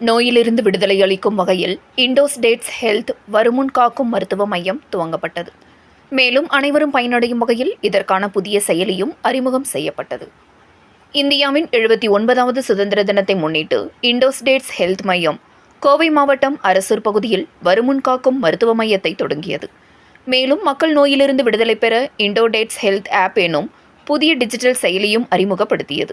நோயிலிருந்து விடுதலை அளிக்கும் வகையில் இண்டோஸ்டேட்ஸ் ஹெல்த் வருமுன் காக்கும் மருத்துவ மையம் துவங்கப்பட்டது. மேலும் அனைவரும் பயனடையும் வகையில் இதற்கான புதிய செயலியும் அறிமுகம் செய்யப்பட்டது. இந்தியாவின் எழுபத்தி ஒன்பதாவது சுதந்திர தினத்தை முன்னிட்டு இண்டோஸ்டேட்ஸ் ஹெல்த் மையம் கோவை மாவட்டம் அரசூர் பகுதியில் வருமுன் காக்கும் மருத்துவ மையத்தை தொடங்கியது. மேலும் மக்கள் நோயிலிருந்து விடுதலை பெற இண்டோடேட்ஸ் ஹெல்த் ஆப் எனும் புதிய டிஜிட்டல் செயலியும் அறிமுகப்படுத்தியது.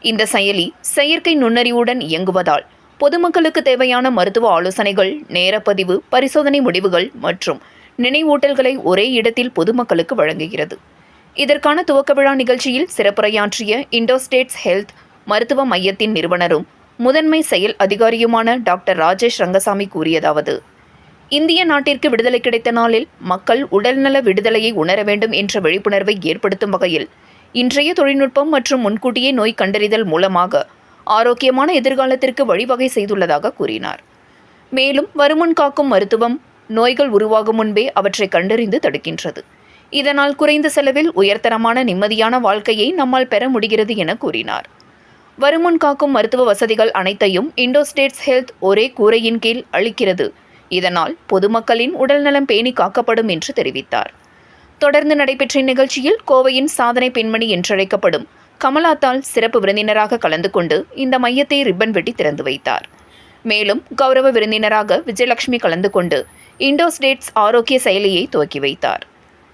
இந்த செயலி செயற்கை நுண்ணறிவுடன் இயங்குவதால் பொதுமக்களுக்கு தேவையான மருத்துவ ஆலோசனைகள் நேரப்பதிவு பரிசோதனை முடிவுகள் மற்றும் நினைவூட்டல்களை ஒரே இடத்தில் பொதுமக்களுக்கு வழங்குகிறது. இதற்கான துவக்க விழா நிகழ்ச்சியில் சிறப்புரையாற்றிய இண்டோஸ்டேட்ஸ் ஹெல்த் மருத்துவ மையத்தின் நிறுவனரும் முதன்மை செயல் அதிகாரியுமான டாக்டர் ராஜேஷ் ரங்கசாமி கூறியதாவது இந்திய நாட்டிற்கு விடுதலை கிடைத்த நாளில் மக்கள் உடல்நல விடுதலையை உணர வேண்டும் என்ற விழிப்புணர்வை ஏற்படுத்தும் வகையில் இன்றைய தொழில்நுட்பம் மற்றும் முன்கூட்டியே நோய் கண்டறிதல் மூலமாக ஆரோக்கியமான எதிர்காலத்திற்கு வழிவகை செய்துள்ளதாக கூறினார். மேலும் வருமுன் காக்கும் மருத்துவம் நோய்கள் உருவாகும் முன்பே அவற்றை கண்டறிந்து தடுக்கின்றது. இதனால் குறைந்த செலவில் உயர்தரமான நிம்மதியான வாழ்க்கையை நம்மால் பெற முடிகிறது என கூறினார். வருமுன் காக்கும் மருத்துவ வசதிகள் அனைத்தையும் இண்டோஸ்டேட்ஸ் ஹெல்த் ஒரே கூரையின் கீழ் அளிக்கிறது. இதனால் பொதுமக்களின் உடல்நலம் பேணி காக்கப்படும் என்று தெரிவித்தார். தொடர்ந்து நடைபெற்ற இந்நிகழ்ச்சியில் கோவையின் சாதனை பெண்மணி என்றழைக்கப்படும் கமலாத்தால் சிறப்பு விருந்தினராக கலந்து கொண்டு இந்த மையத்தை ரிப்பன் வெட்டி திறந்து வைத்தார். மேலும் கௌரவ விருந்தினராக விஜயலட்சுமி கலந்து கொண்டு இண்டோஸ்டேட்ஸ் ஆரோக்கிய செயலியை துவக்கி வைத்தார்.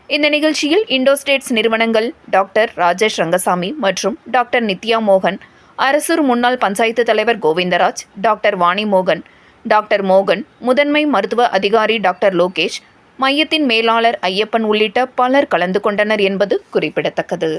இந்த நிகழ்ச்சியில் இண்டோஸ்டேட்ஸ் நிறுவனங்கள் டாக்டர் ராஜேஷ் ரங்கசாமி மற்றும் டாக்டர் நித்யா மோகன் அரசூர் முன்னாள் பஞ்சாயத்து தலைவர் கோவிந்தராஜ் டாக்டர் வாணி மோகன் டாக்டர் மோகன் முதன்மை மருத்துவ அதிகாரி டாக்டர் லோகேஷ் மையத்தின் மேலாளர் ஐயப்பன் உள்ளிட்ட பலர் கலந்து கொண்டனர் என்பது குறிப்பிடத்தக்கது.